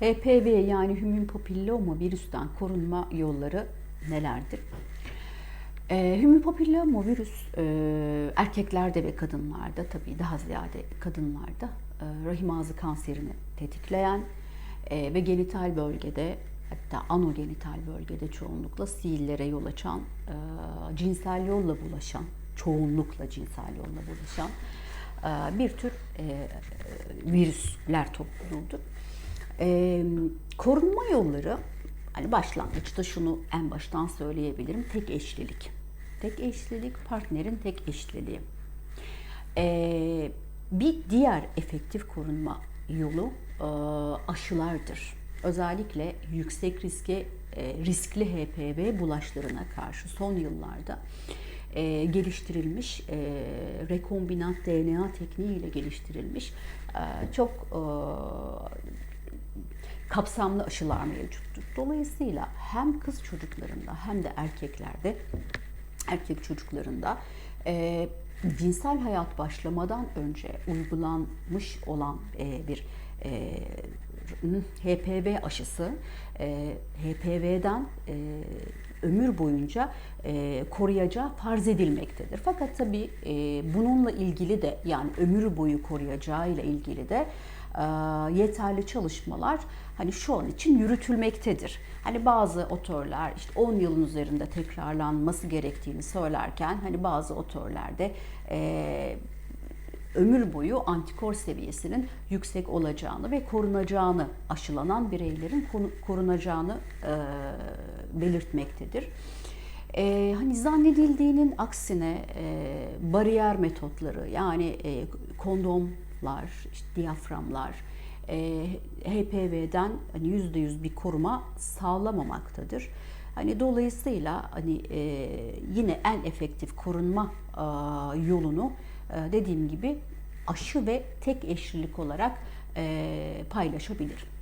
HPV yani Human Papilloma virüsten korunma yolları nelerdir? E, Human Papilloma virüs e, erkeklerde ve kadınlarda tabii daha ziyade kadınlarda e, rahim ağzı kanserini tetikleyen e, ve genital bölgede hatta anogenital bölgede çoğunlukla sihirlere yol açan, e, cinsel yolla bulaşan, çoğunlukla cinsel yolla bulaşan e, bir tür e, virüsler topluluğudur. E, korunma yolları, hani başlangıçta şunu en baştan söyleyebilirim, tek eşlilik. Tek eşlilik, partnerin tek eşliliği. E, bir diğer efektif korunma yolu e, aşılardır. Özellikle yüksek riske e, riskli HPV bulaşlarına karşı son yıllarda e, geliştirilmiş e, rekombinant DNA tekniğiyle geliştirilmiş e, çok e, kapsamlı aşılar mevcuttur. Dolayısıyla hem kız çocuklarında hem de erkeklerde erkek çocuklarında e, cinsel hayat başlamadan önce uygulanmış olan e, bir e, HPV aşısı e, HPV'den e, ömür boyunca e, koruyacağı farz edilmektedir. Fakat tabii e, bununla ilgili de yani ömür boyu koruyacağı ile ilgili de e, yeterli çalışmalar hani şu an için yürütülmektedir. Hani bazı otörler işte 10 yılın üzerinde tekrarlanması gerektiğini söylerken hani bazı otörlerde e, ömür boyu antikor seviyesinin yüksek olacağını ve korunacağını aşılanan bireylerin korunacağını e, belirtmektedir. E, hani zannedildiğinin aksine e, bariyer metotları yani e, kondomlar, işte diyaframlar e, HPV'den hani %100 bir koruma sağlamamaktadır. Hani dolayısıyla hani e, yine en efektif korunma e, yolunu dediğim gibi aşı ve tek eşlilik olarak e, paylaşabilirim.